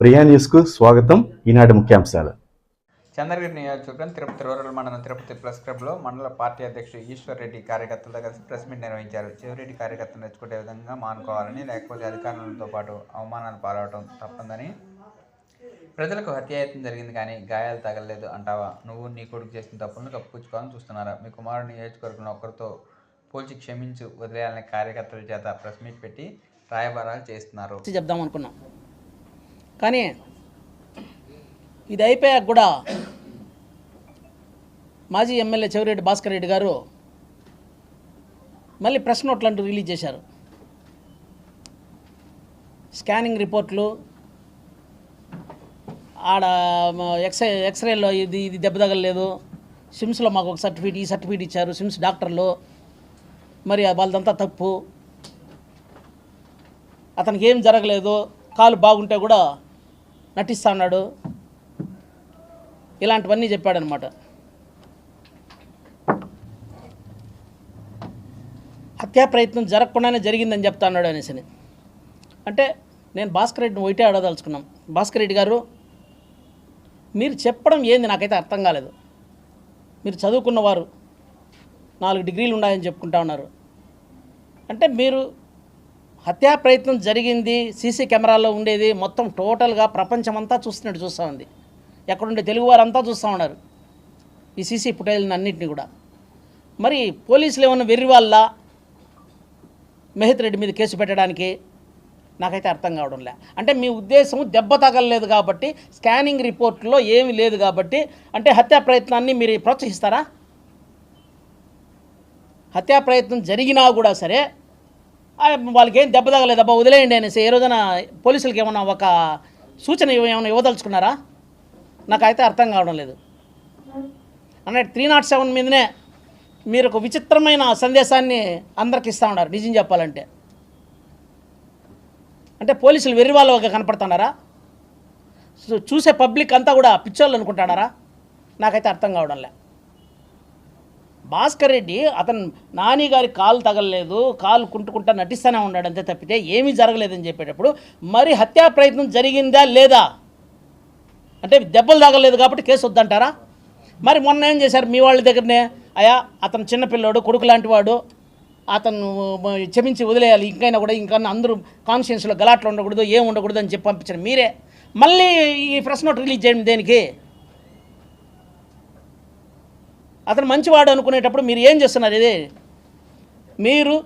ప్రియా న్యూస్కు స్వాగతం. ఈనాటి ముఖ్యాంశాలు. చంద్రగిరి నియోజకవర్గం తిరుపతి రూరల్ మండలం తిరుపతి ప్రెస్ క్లబ్లో మండల పార్టీ అధ్యక్షుడు ఈశ్వర్ రెడ్డి కార్యకర్తలతో కలిసి ప్రెస్ మీట్ నిర్వహించారు. చెవిరెడ్డి కార్యకర్తలు రెచ్చుకునే విధంగా మానుకోవాలని లేకపోతే అధికారులతో పాటు అవమానాలు పాలవటం తప్పదని. ప్రజలకు హత్యాయత్నం జరిగింది కానీ గాయాలు తగలలేదు అంటావా? నువ్వు నీ కొడుకు చేసిన తప్పులను కప్పుపుచ్చుకోవాలని చూస్తున్నారా? మీ కుమారుడు నియోజకవర్గంలో ఒకరితో పోల్చి క్షమించు వదిలేయాలని కార్యకర్తల చేత ప్రెస్ మీట్ పెట్టి రాయబారాలు చేస్తున్నారు. చెప్దాం అనుకున్నాం. కానీ ఇది అయిపోయాక కూడా మాజీ ఎమ్మెల్యే చెవిరెడ్డి భాస్కర్ రెడ్డి గారు మళ్ళీ ప్రెస్ నోట్లు అంటూ రిలీజ్ చేశారు. స్కానింగ్ రిపోర్ట్లు ఆడ ఎక్స్రే ఎక్స్రేలో ఇది ఇది దెబ్బ తగలలేదు. సిమ్స్లో మాకు ఒక సర్టిఫికేట్ ఈ సర్టిఫికేట్ ఇచ్చారు. సిమ్స్ డాక్టర్లు. మరి వాళ్ళదంతా తప్పు. అతనికి ఏం జరగలేదు. కాలు బాగుంటే కూడా నటిస్తా ఉన్నాడు ఇలాంటివన్నీ చెప్పాడనమాట. హత్యా ప్రయత్నం జరగకుండానే జరిగిందని చెప్తా ఉన్నాడు అనేసి అంటే నేను భాస్కర్ రెడ్డిని ఒకటే అడగదలుచుకున్నాం. భాస్కర్ రెడ్డి గారు మీరు చెప్పడం ఏంది నాకైతే అర్థం కాలేదు. మీరు చదువుకున్నవారు నాలుగు డిగ్రీలు ఉన్నాయని చెప్పుకుంటా ఉన్నారు. అంటే మీరు హత్యా ప్రయత్నం జరిగింది సీసీ కెమెరాలో ఉండేది మొత్తం టోటల్గా ప్రపంచమంతా చూస్తున్నట్టు చూస్తూ ఉంది. ఎక్కడుండే తెలుగు వారంతా చూస్తూ ఉన్నారు. ఈ సీసీ ఫుటేజ్ని అన్నింటినీ కూడా. మరి పోలీసులు ఏమన్నా వెర్రి వాళ్ళ మెహిత్ రెడ్డి మీద కేసు పెట్టడానికి? నాకైతే అర్థం కావడం లే అంటే మీ ఉద్దేశం దెబ్బ తగలలేదు కాబట్టి స్కానింగ్ రిపోర్ట్లో ఏమీ లేదు కాబట్టి అంటే హత్యా ప్రయత్నాన్ని మీరు ప్రోత్సహిస్తారా? హత్యా ప్రయత్నం జరిగినా కూడా సరే వాళ్ళకి ఏం దెబ్బ తగలేదు అబ్బా వదిలేయండి అనేసి ఏ రోజున పోలీసులకి ఏమన్నా ఒక సూచన ఏమైనా ఇవ్వదలుచుకున్నారా? నాకైతే అర్థం కావడం లేదు. అంటే త్రీ నాట్ సెవెన్ మీదనే మీరు ఒక విచిత్రమైన సందేశాన్ని అందరికి ఇస్తూ ఉన్నారు నిజం చెప్పాలంటే. అంటే పోలీసులు వెర్రి వాళ్ళగా కనపడుతున్నారా? చూసే పబ్లిక్ అంతా కూడా పిచ్చోళ్ళు అనుకుంటున్నారా? నాకైతే అర్థం కావడం లేదు భాస్కర్ రెడ్డి అతను నాని గారి కాలు తగలలేదు కాలు కుంటుకుంటా నటిస్తూనే ఉన్నాడు అంతే తప్పితే ఏమీ జరగలేదని చెప్పేటప్పుడు మరి హత్యా ప్రయత్నం జరిగిందా లేదా? అంటే దెబ్బలు తగలేదు కాబట్టి కేసు వద్దంటారా? మరి మొన్న ఏం చేశారు మీ వాళ్ళ దగ్గరనే? అయా అతను చిన్నపిల్లోడు కొడుకు లాంటి వాడు. అతను క్షమించి వదిలేయాలి. ఇంకైనా కూడా ఇంకా అందరూ కాన్షియన్స్లో గలాట్లు ఉండకూడదు ఏం ఉండకూడదు అని చెప్పి పంపించారు మీరే. మళ్ళీ ఈ ప్రెస్ నోట్ రిలీజ్ చేయడం దేనికి? అతను మంచివాడు అనుకునేటప్పుడు మీరు ఏం చేస్తున్నారు? ఇది మీరు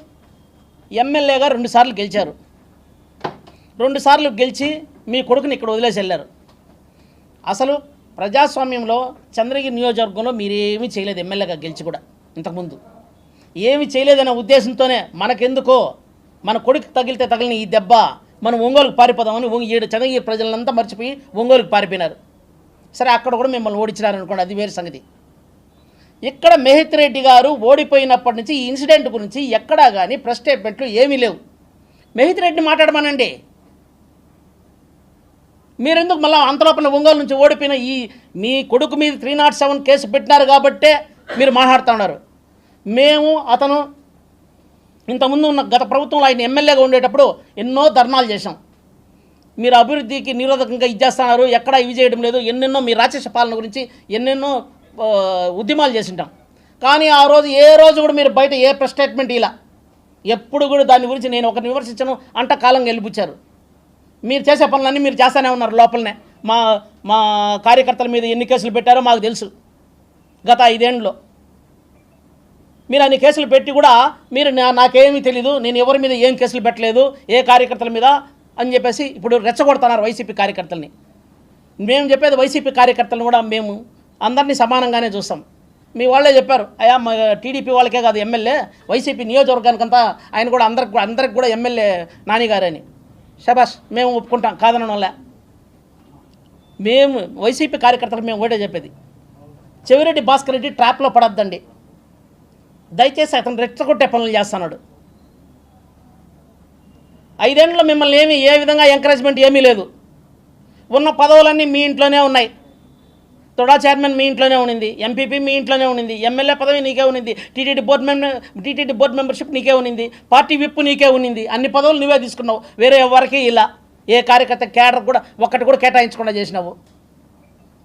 ఎమ్మెల్యేగా రెండుసార్లు గెలిచారు. రెండుసార్లు గెలిచి మీ కొడుకుని ఇక్కడ వదిలేసి వెళ్ళారు. అసలు ప్రజాస్వామ్యంలో చంద్రగిరి నియోజకవర్గంలో మీరేమీ చేయలేదు ఎమ్మెల్యేగా గెలిచి కూడా ఇంతకుముందు. ఏమి చేయలేదనే ఉద్దేశంతోనే మనకెందుకో మన కొడుకు తగిలితే తగిలిన ఈ దెబ్బ మనం ఒంగోలుకు పారిపోదామని ఒంగ- చంద్రగిరి ప్రజలంతా మర్చిపోయి ఒంగోలుకు పారిపోయినారు. సరే అక్కడ కూడా మిమ్మల్ని ఓడించినారనుకోండి అది వేరే సంగతి. ఇక్కడ మెహిత్ రెడ్డి గారు ఓడిపోయినప్పటి నుంచి ఈ ఇన్సిడెంట్ గురించి ఎక్కడా కానీ ప్రెస్ స్టేట్మెంట్లు ఏమీ లేవు. మెహిత్ రెడ్డి మాట్లాడమనండి. మీరెందుకు మళ్ళీ అంతలోపల ఒంగోలు నుంచి ఓడిపోయిన ఈ మీ కొడుకు మీద త్రీ నాట్ సెవెన్ కేసు పెట్టినారు కాబట్టే మీరు మాట్లాడుతూ ఉన్నారు. మేము అతను ఇంతకుముందు ఉన్న గత ప్రభుత్వంలో ఆయన ఎమ్మెల్యేగా ఉండేటప్పుడు ఎన్నో ధర్నాలు చేశాం. మీరు అభివృద్ధికి నిరోధకంగా ఇచ్చేస్తున్నారు ఎక్కడా ఇవి చేయడం లేదు. ఎన్నెన్నో మీ రాక్షస పాలన గురించి ఎన్నెన్నో ఉద్యమాలు చేసింటాం. కానీ ఆ రోజు ఏ రోజు కూడా మీరు బయట ఏ ప్రెస్ స్టేట్మెంట్ ఇలా. ఎప్పుడు కూడా దాని గురించి నేను ఒకరిని విమర్శించను అంట కాలంగా గెలిపించారు. మీరు చేసే పనులన్నీ మీరు చేస్తూనే ఉన్నారు లోపలనే. మా మా కార్యకర్తల మీద ఎన్ని కేసులు పెట్టారో మాకు తెలుసు. గత ఐదేండ్లో. మీరు అన్ని కేసులు పెట్టి కూడా మీరు నా- నాకేమీ తెలీదు నేను ఎవరి మీద ఏం కేసులు పెట్టలేదు ఏ కార్యకర్తల మీద అని చెప్పేసి ఇప్పుడు రెచ్చగొడుతున్నారు వైసీపీ కార్యకర్తల్ని. మేము చెప్పేది వైసీపీ కార్యకర్తలను కూడా మేము అందరినీ సమానంగానే చూస్తాం. మీ వాళ్ళే చెప్పారు అయ్యా మా టీడీపీ వాళ్ళకే కాదు ఎమ్మెల్యే వైసీపీ నియోజకవర్గానికంతా ఆయన కూడా అందరికి అందరికి కూడా ఎమ్మెల్యే నానిగారని శబాష్ మేము ఒప్పుకుంటాం కాదనడం మేము వైసీపీ కార్యకర్తలు మేము ఒకటే చెప్పేది చెవిరెడ్డి భాస్కర్ రెడ్డి ట్రాప్లో పడద్దండి. దయచేసి అతను రెచ్చగొట్టే పనులు చేస్తున్నాడు. ఐదేళ్ళలో మిమ్మల్ని ఏమి ఏ విధంగా ఎంకరేజ్మెంట్ ఏమీ లేదు. ఉన్న పదవులన్నీ మీ ఇంట్లోనే ఉన్నాయి. తొడా చైర్మన్ మీ ఇంట్లోనే ఉండింది ఎంపీపీ మీ ఇంట్లోనే ఉండింది ఎమ్మెల్యే పదవి నీకే ఉండింది TTD board member TTD board membership నీకే ఉండింది పార్టీ విప్ నీకే ఉండింది అన్ని పదవులు నువ్వే తీసుకున్నావు వేరే ఎవరికి ఇలా. ఏ కార్యకర్త క్యాడర్ కూడా ఒక్కటి కూడా కేటాయించకుండా చేసినావు.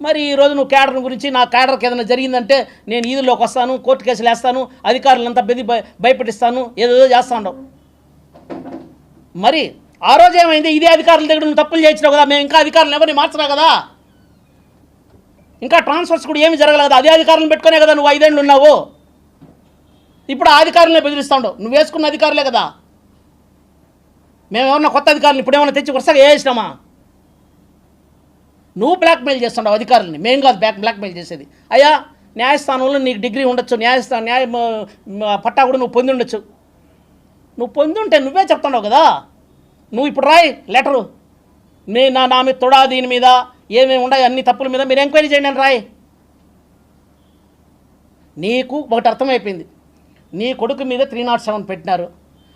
మరి ఈరోజు నువ్వు క్యాడర్ గురించి నా క్యాడర్కి ఏదైనా జరిగిందంటే నేను ఈదులోకి వస్తాను కోర్టు కేసులు వేస్తాను అధికారులంతా బెది భయపెట్టిస్తాను ఏదేదో చేస్తా ఉండవు మరి ఆ రోజు ఏమైంది? ఇదే అధికారుల దగ్గర నువ్వు తప్పులు చేయించినావు కదా మేము ఇంకా అధికారులు ఎవరిని మార్చినా కదా? ఇంకా ట్రాన్స్ఫర్స్ కూడా ఏమి జరగలేదు అదే అధికారులను పెట్టుకునే కదా నువ్వు ఐదేళ్ళు ఉన్నావు. ఇప్పుడు ఆ అధికారులనే బెదిరిస్తా ఉండవు నువ్వు వేసుకున్న అధికారులే కదా. మేము ఏమన్నా కొత్త అధికారులు ఇప్పుడు ఏమన్నా తెచ్చి వరుసగా వేసినామా? నువ్వు బ్లాక్మెయిల్ చేస్తున్నావు అధికారులని. మేము కాదు బ్లాక్ బ్లాక్మెయిల్ చేసేది. అయ్యా న్యాయస్థానంలో నీకు డిగ్రీ ఉండొచ్చు. న్యాయస్థానం న్యాయ పట్టా కూడా నువ్వు పొంది ఉండొచ్చు. నువ్వు పొంది ఉంటే నువ్వే చెప్తున్నావు కదా. నువ్వు ఇప్పుడు రాయి లెటరు. నీ నా నా మీద తొడా దీని మీద ఏమేమి ఉన్నాయి అన్ని తప్పుల మీద మీరు ఎంక్వైరీ చేయండి అని రాయి. నీకు ఒకటి అర్థమైపోయింది. నీ కొడుకు మీద త్రీ నాట్ సెవెన్ పెట్టినారు.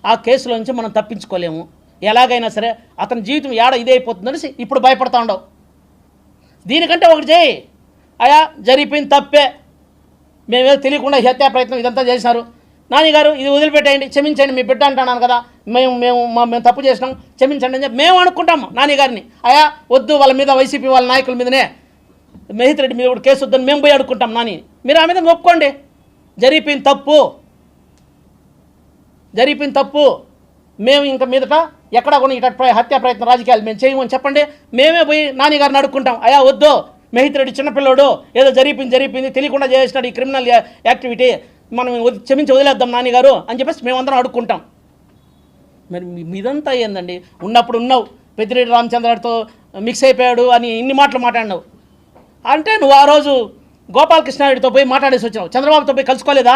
ఆ కేసులో నుంచి మనం తప్పించుకోలేము. ఎలాగైనా సరే అతని జీవితం ఏడ ఇదైపోతుందనేసి ఇప్పుడు భయపడతా ఉండవు. దీనికంటే ఒకటి చేయి. అయా జరిగిపోయింది తప్పే. మేమేదో తెలియకుండా హత్యా ప్రయత్నం ఇదంతా చేసినారు నాన్నగారు ఇది వదిలిపెట్టేయండి క్షమించండి మీ బిడ్డ అంటున్నాను కదా మేము మేము మా- మేము తప్పు చేసినాం క్షమించండి అని చెప్పి మేము అనుకుంటాము నాన్నగారిని అయా వద్దు వాళ్ళ మీద వైసీపీ వాళ్ళ నాయకుల మీదనే. మెహిత్ రెడ్డి మీద కూడా కేసు వద్దని మేము పోయి అడుక్కుంటాం నాని. మీరు ఆ మీద ఒప్పుకోండి జరిపిన తప్పు. జరిపిన తప్పు. మేము ఇంక మీదట ఎక్కడ కూడా ఇట హత్యా ప్రయత్నం రాజకీయాలు మేము చేయమని చెప్పండి. మేమే పోయి నాని గారిని అడుక్కుంటాం. అయా వద్దు. మెహిత్ రెడ్డి చిన్నపిల్లోడు. ఏదో జరిపింది జరిపింది తెలియకుండా చేసినాడు ఈ క్రిమినల్ యాక్టివిటీ. మనం వది- క్షమించి వదిలేద్దాం నాన్నగారు అని చెప్పేసి మేమందరం అడుక్కుంటాం మరి మీదంతా ఏందండి? ఉన్నప్పుడు ఉన్నావు. పెద్దిరెడ్డి రామచంద్రతో మిక్స్ అయిపోయాడు అని ఇన్ని మాటలు మాట్లాడినావు. అంటే నువ్వు ఆ రోజు గోపాలకృష్ణారెడ్డితో పోయి మాట్లాడేసి వచ్చావు. చంద్రబాబుతో పోయి కలుసుకోలేదా?